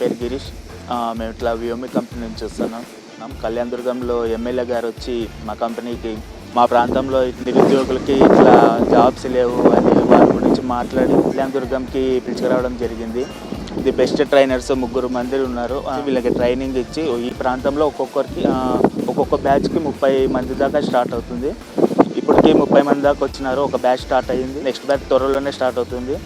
పేరు గిరీష్. మేము ఇట్లా వ్యోమి కంపెనీ నుంచి వస్తున్నాం. కళ్యాణ్ దుర్గంలో ఎమ్మెల్యే గారు వచ్చి మా కంపెనీకి మా ప్రాంతంలో నిరుద్యోగులకి ఇట్లా జాబ్స్ లేవు అని వారి గురించి మాట్లాడి కళ్యాణ్ దుర్గంకి పిలుచుకురావడం జరిగింది. ఇది బెస్ట్ ట్రైనర్స్ ముగ్గురు మంది ఉన్నారు. వీళ్ళకి ట్రైనింగ్ ఇచ్చి ఈ ప్రాంతంలో ఒక్కొక్కరికి ఒక్కొక్క బ్యాచ్కి ముప్పై మంది దాకా స్టార్ట్ అవుతుంది. ఇప్పటికి ముప్పై మంది దాకా వచ్చినారు. ఒక బ్యాచ్ స్టార్ట్ అయ్యింది నెక్స్ట్ బ్యాచ్ త్వరలోనే స్టార్ట్ అవుతుంది.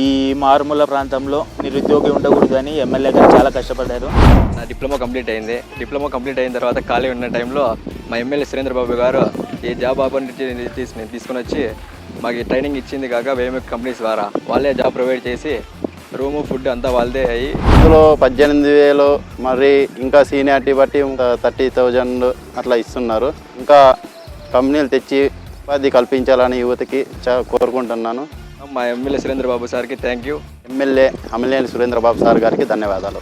ఈ మారుమూల ప్రాంతంలో నిరుద్యోగి ఉండకూడదని ఎమ్మెల్యే గారు చాలా కష్టపడ్డారు. నా డిప్లొమా కంప్లీట్ అయింది. డిప్లొమా కంప్లీట్ అయిన తర్వాత ఖాళీ ఉన్న టైంలో మా ఎమ్మెల్యే సురేంద్ర బాబు గారు ఈ జాబ్ ఆపర్చునిటీ తీసి తీసుకుని వచ్చి మాకు ఈ ట్రైనింగ్ ఇచ్చింది కాక వేమే కంపెనీస్ ద్వారా. వాళ్ళే జాబ్ ప్రొవైడ్ చేసి రూము ఫుడ్ అంతా వాళ్ళదే అయ్యి ఇందులో పద్దెనిమిది వేలు మరి ఇంకా సీనియారిటీ బట్టి ఇంకా థర్టీ థౌజండ్ అట్లా ఇస్తున్నారు. ఇంకా కంపెనీలు తెచ్చి ఉపాధి కల్పించాలని యువతకి చా కోరుకుంటున్నాను. మా ఎమ్మెల్యే సురేంద్ర బాబు సార్కి థ్యాంక్ యూ ఎమ్మెల్యే అమ్మలేని సురేంద్రబాబు సార్ గారికి ధన్యవాదాలు.